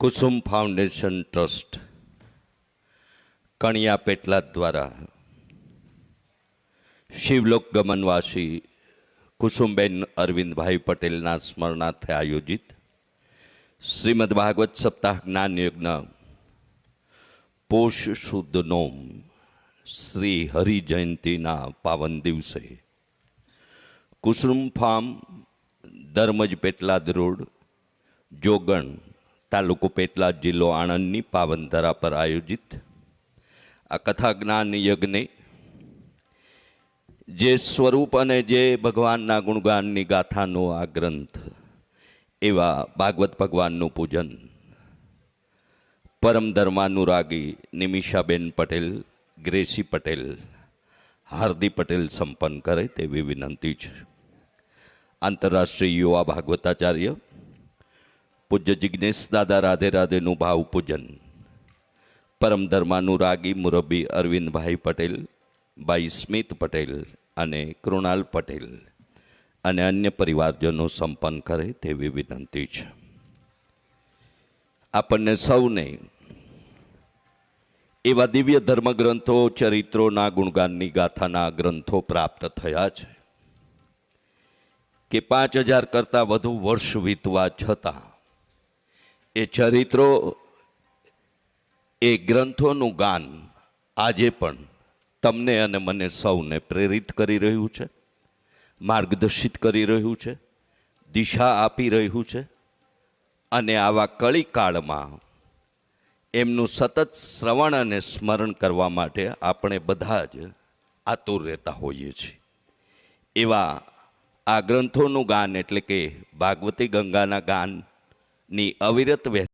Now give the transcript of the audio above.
કુસુમ foundation trust, Kaniya Petlad દ્વારા શિવલોક ગમનવાસી કુસુમબેન અરવિંદભાઈ પટેલના સ્મરણાર્થે આયોજિત શ્રીમદ ભાગવત સપ્તાહ જ્ઞાન યજ્ઞ, પોષ શુદ્ધ નોમ શ્રી હરિ જયંતીના પાવન દિવસે. કુસુમ ફાર્મ, ધર્મજ પેટલાદ રોડ જોગણ તાલુકો પેટલાદ જિલ્લો આણંદની પાવનધરા પર આયોજિત આ કથા જ્ઞાન યજ્ઞે જે સ્વરૂપ અને જે ભગવાનના ગુણગાનની ગાથાનો આ ગ્રંથ એવા ભાગવત ભગવાનનું પૂજન પરમ ધર્માનુરાગી નિમિષાબેન પટેલ, ગ્રેસી પટેલ હાર્દી પટેલ સંપન્ન કરે તેવી વિનંતી છે. આંતરરાષ્ટ્રીય યુવા ભાગવતાચાર્ય પૂજ્ય જિજ્ઞેશ દાદા રાધે રાધેનું ભાવ પૂજન. પરમ ધર્માનુરાગી મુરબ્બી અરવિંદભાઈ પટેલ ભાઈ સ્મિત પટેલ અને કૃણાલ પટેલ અને અન્ય પરિવારજનો સંપન્ન કરે તેવી વિનંતી છે. આપણને સૌને એવા દિવ્ય ધર્મગ્રંથો, ચરિત્રોના ગુણગાનની ગાથાના ગ્રંથો પ્રાપ્ત થયા છે કે પાંચ હજાર કરતાં વધુ વર્ષ વીતવા છતાં એ ચરિત્રો, એ ગ્રંથોનું ગાન આજે પણ તમને અને મને સૌને પ્રેરિત કરી રહ્યું છે, માર્ગદર્શિત કરી રહ્યું છે, દિશા આપી રહ્યું છે અને આવા કળી કાળમાં એમનું સતત શ્રવણ અને સ્મરણ કરવા માટે આપણે બધા જ આતુર રહેતા હોઈએ છીએ. એવા આ ગ્રંથોનું ગાન એટલે કે ભાગવતી ગંગાના ગાનની અવિરત વહેતી